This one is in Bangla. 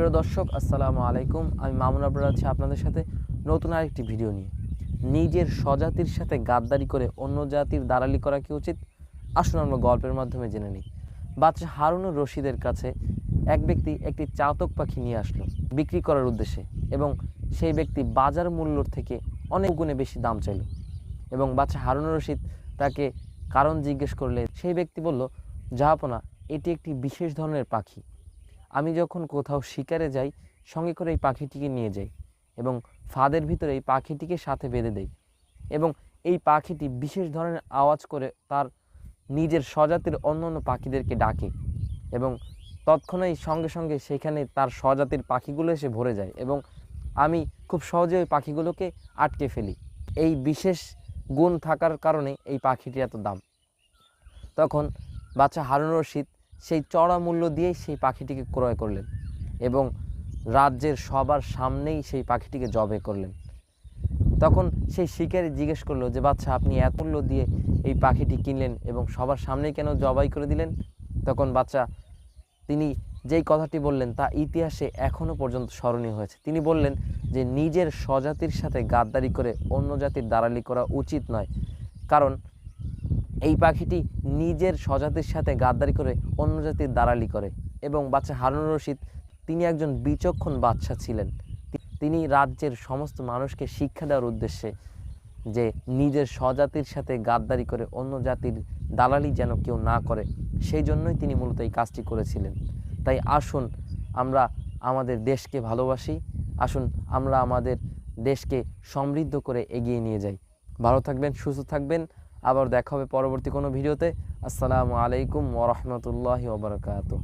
প্রিয় দর্শক, আসসালামু আলাইকুম। আমি মামুন আবরার আছি আপনাদের সাথে নতুন আরেকটি ভিডিও নিয়ে। নিজের স্বজাতির সাথে গাদ্দারি করে অন্য জাতির দালালি করা কি উচিত? আসুন আমরা গল্পের মাধ্যমে জেনে নিই। বাচ্চা হারুনুর রশিদের কাছে এক ব্যক্তি একটি চাতক পাখি নিয়ে আসলো বিক্রি করার উদ্দেশ্যে এবং সেই ব্যক্তি বাজার মূল্যর থেকে অনেক গুণে বেশি দাম চাইল এবং বাচ্চা হারুনুর রশিদ তাকে কারণ জিজ্ঞেস করলে সেই ব্যক্তি বলল জাহাপনা এটি একটি বিশেষ ধরনের পাখি। আমি যখন কোথাও শিকারে যাই, সঙ্গে করে এই পাখিটিকে নিয়ে যাই এবং ফাঁদের ভিতরে এই পাখিটিকে সাথে বেঁধে দেই এবং এই পাখিটি বিশেষ ধরনের আওয়াজ করে তার নিজের স্বজাতির অন্য অন্য পাখিদেরকে ডাকে এবং তৎক্ষণাৎ সঙ্গে সঙ্গে সেখানে তার স্বজাতির পাখিগুলো এসে ভরে যায় এবং আমি খুব সহজে ওই পাখিগুলোকে আটকে ফেলি। এই বিশেষ গুণ থাকার কারণে এই পাখিটি এত দাম। তখন বাচ্চা হারুন রশিদ সেই চড়া মূল্য দিয়েই সেই পাখিটিকে ক্রয় করলেন এবং রাজ্যের সবার সামনেই সেই পাখিটিকে জবে করলেন। তখন সেই শিকারি জিজ্ঞেস করল যে, বাচ্চা, আপনি এত মূল্য দিয়ে এই পাখিটি কিনলেন এবং সবার সামনেই কেন জবাই করে দিলেন? তখন বাচ্চা, তিনি যেই কথাটি বললেন তা ইতিহাসে এখনও পর্যন্ত স্মরণীয় হয়েছে। তিনি বললেন যে, নিজের স্বজাতির সাথে গাদ্দারি করে অন্য জাতির দালালি করা উচিত নয়। কারণ এই পাখিটি নিজের স্বজাতির সাথে গাদ্দারি করে অন্য জাতির দালালি করে এবং বাচ্চা হারুন রশিদ, তিনি একজন বিচক্ষণ বাচ্চা ছিলেন। তিনি রাজ্যের সমস্ত মানুষকে শিক্ষা দেওয়ার উদ্দেশ্যে যে নিজের স্বজাতির সাথে গাদ্দারি করে অন্য জাতির দালালি যেন কেউ না করে, সেই জন্যই তিনি মূলত এই কাজটি করেছিলেন। তাই আসুন আমরা আমাদের দেশকে ভালোবাসি, আসুন আমরা আমাদের দেশকে সমৃদ্ধ করে এগিয়ে নিয়ে যাই। ভালো থাকবেন, সুস্থ থাকবেন। আবার দেখা হবে পরবর্তী কোনো ভিডিওতে। আসসালামু আলাইকুম ওরহমতুল্লাহ ওবরাকাতুহ